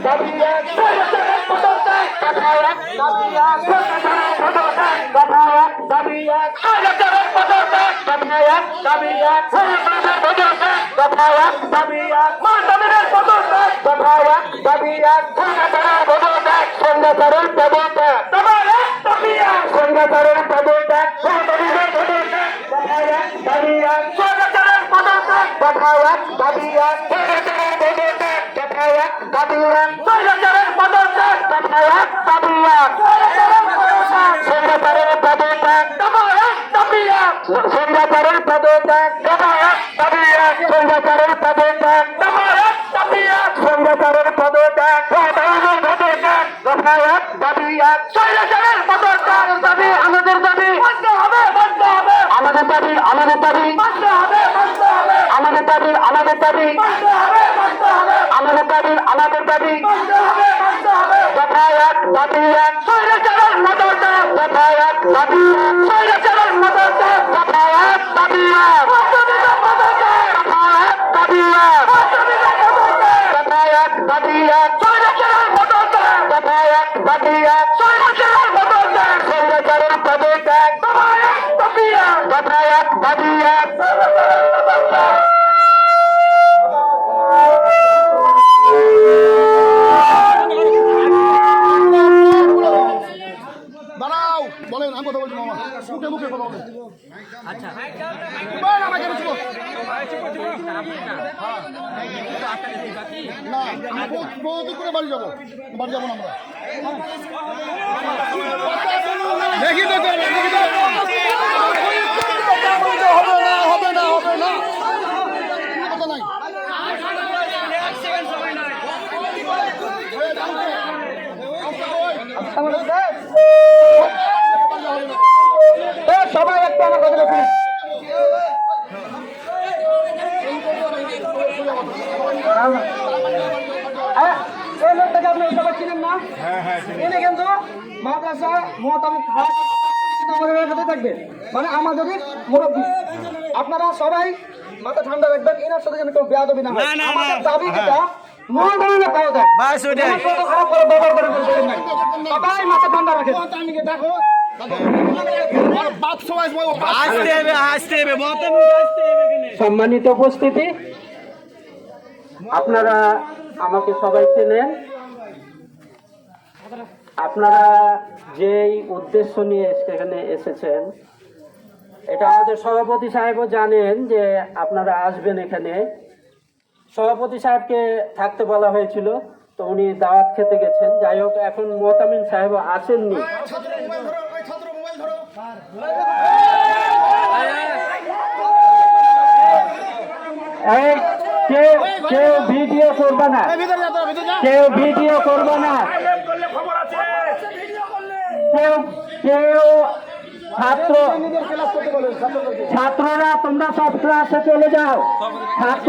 দাবি এক দাবি এক দাবি এক দাবি এক কথায় দাবিয়াত মানবীর পদত্যাগ কথায় দাবিয়াত সংগঠনের পদত্যাগ সংগঠনের পদত্যাগ তোমারে দাবিয়াত সংগঠনের পদত্যাগ সংগঠনের পদত্যাগ কথায় দাবিয়াত সংগঠনের পদত্যাগ কথায় দাবিয়াত সংগঠনের আমাদের দাবি আমাদের দাবি আমাদের দাবি আমাদের দাবি আমাদের দাবি আমাদের দাবি আমাদের দাবি তথা এক দাবি এক স্বৈরাচারের মদত তথা এক দাবি এক স্বৈরাচারের মদত তথা এক দাবি এক তথা এক দাবি এক তথা এক দাবি এক এক দাবি এক পদত্যাগ কথা এক এক দাঁড়াও বলেন আমি কথা বলছি আচ্ছা বল আমাকে কিছু বল। না বহুত করে বাড়ি যাব বাড়ি যাব না আমরা দেখি তো দেখি তো। হবে না হবে না হবে না কথা নাই সবাই একটু আমার কথা শুনুন হ্যাঁ, এই লোকটাকে আপনি সবাই চিনেন না? এনে কিন্তু মাদ্রাসা আমাদের সাথে থাকবে। মানে আমাদেরই মুরব্বী। আপনারা সবাই মাথা ঠান্ডা রাখবেন এনার সাথে যেন কেউ বেয়াদবি না হয়। আমাদের দাবি যেটা সবাই মাথা ঠান্ডা রাখেন। দেখো বাপ সবাই। আপনারা আমাকে সবাই চেনেন। আপনারা যেই উদ্দেশ্য নিয়ে সেখানে এসেছেন, এটা আমাদের সভাপতি সাহেবও জানেন যে আপনারা আসবেন এখানে। সভাপতি সাহেবকে থাকতে বলা হয়েছিল, তো উনি দাওয়াত খেতে গেছেন। যাই হোক, এখন মোহতামিন সাহেব আসেননি। কেউ কেউ ভিডিও করবে না। কেউ ভিডিও করবে না। কেউ কেউ ছাত্র ছাত্ররা তোমরা সব ক্লাসে চলে যাও। ছাত্র